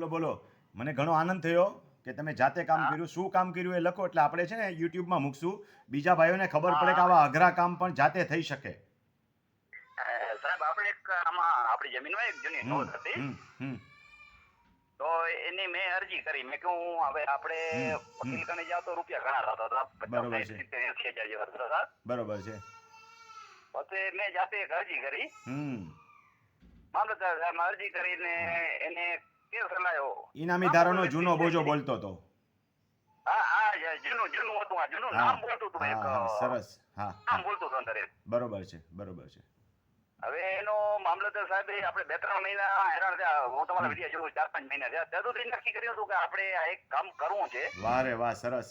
બોલો બોલો. મને ઘણો આનંદ થયો કે તમે જાતે કામ કર્યું શું કામ કર્યું એ લખો. એટલે આપણે છે ને યુટ્યુબમાં મૂકશું. બીજા ભાઈઓને ખબર પડે કે આવા અઘરા કામ પણ જાતે થઈ શકે. સાહેબ આપણે એક આમાં આપણી જમીનમાં એક જૂની નોંધ હતી. તો એની મેં અરજી કરી. મેં કહ્યું હવે આપણે. વકીલ કને જાવ તો રૂપિયા ઘણા થતા હતા. બરોબર છે. બરોબર છે. પછી મેં જાતે એક અરજી કરી. હમ. મામલતદાર સાહેબ અરજી કરીને એને કેસ ચલાવ્યો ઇનામી જૂનો બોજો બોલતો હતો. હા હા જ- જૂનું જૂનું હતું આ જૂનું હા. નામ બોલતું હતું એક હા, હા, સરસ. હા નામ હા. બોલતું હતું અંદર એક. બરોબર છે બરોબર છે. હવે એનો મામલતદાર સાહેબ આપણે બે ત્રણ મહિના હેરાન થયા. હું તમારા વીડિયો જોઉં ચાર પાંચ મહિના થયા. ત્યાં નક્કી કર્યું હતું કે આપણે આ એક કામ કરવું છે. વાહ રે વાહ સરસ.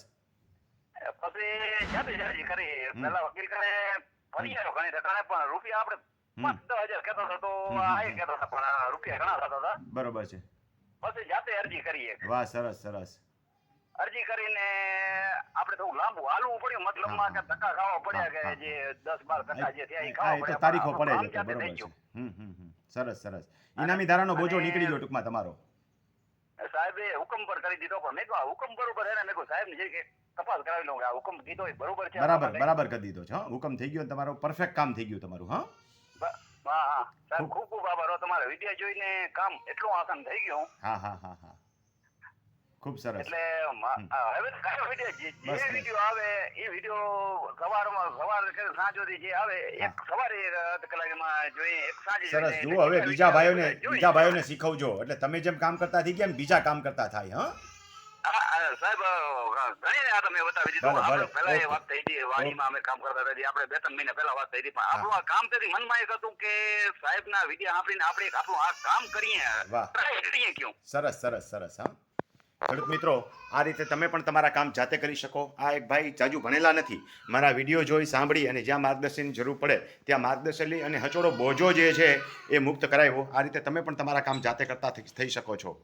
પછી જાતે કરી. પેલા વકીલ કને ફરી આવ્યો ઘણી ઠેકાણે પણ રૂપિયા આપણે પાંચ દસ હજાર કહેતો હતો આ એ કહેતો હતો પણ રૂપિયા ઘણા થતા હતા. બરોબર છે. પછી જાતે અરજી કરીએ. વાહ સરસ સરસ. અરજી કરીને આપણે થોડું લાંબુ હાલવું પડ્યું મતલબમાં કે ધક્કા ખાવા પડ્યા કે જે દસ બાર ધક્કા જે થયા એ ખાવા પડ્યા તારીખો પડે જ જાતે બરોબર છે. હમ હમ સરસ સરસ. ઇનામી ધારાનો બોજો નીકળી ગયો ટૂંકમાં તમારો. સાહેબે હુકમ પર કરી દીધો પણ મેં કહ્યું હુકમ બરોબર છે ને? મેં કહ્યું સાહેબ ને કે તપાસ કરાવી લઉં આ હુકમ કીધો એ બરોબર છે. બરાબર બરાબર કરી દીધો છે હા. હુકમ થઈ ગયો તમારો પરફેક્ટ કામ થઈ ગયું તમારું હા. હા હા. સાહેબ ખૂબ- ખૂબ આભાર. હો તમારો વિડિયા જોઈને કામ એટલું આસાન થઈ ગયું. હા હા હા હા. ખૂબ સરસ. એટલે હવે કયો વિડિયો જે. વીડિયો આવે એ વીડિયો સવારમાં સવાર કે સાંજ સુધી જે આવે એક સવારે અડધ કલાકમાં જોઈએ એક સાંજે સરસ. જુઓ હવે બીજા ભાઈઓને. બીજા ભાઈઓને શીખવજો. એટલે તમે જેમ કામ કરતા થઈ ગયા બીજા કામ કરતા થાય હા, સાહેબ ઘણી આ તમે બતાવી દીધું. આપણે પહેલા એ વાત થઈ હતી વાડીમાં અમે કામ કરતા હતા આપણે બે ત્રણ મહિના પહેલા વાત થઈ હતી. પણ આપણું આ કામ તેથી મનમાં એક હતું કે સાહેબના વીડિયો સાંભળીને આપણે આપણું આ કામ કરીએ. ટ્રાય કરીએ કયું? સરસ સરસ સરસ હા. ખેડૂત મિત્રો આ રીતે તમે પણ તમારા કામ જાતે કરી શકો. આ એક ભાઈ જાજુ ભણેલા નથી. મારા વીડિયો જોઈ સાંભળી અને જ્યાં માર્ગદર્શનની જરૂર પડે ત્યાં માર્ગદર્શન લઈ અને હચોડો બોજો જે છે એ મુક્ત કરાવ્યો આ રીતે તમે પણ તમારા કામ જાતે કરતા થઈ શકો છો.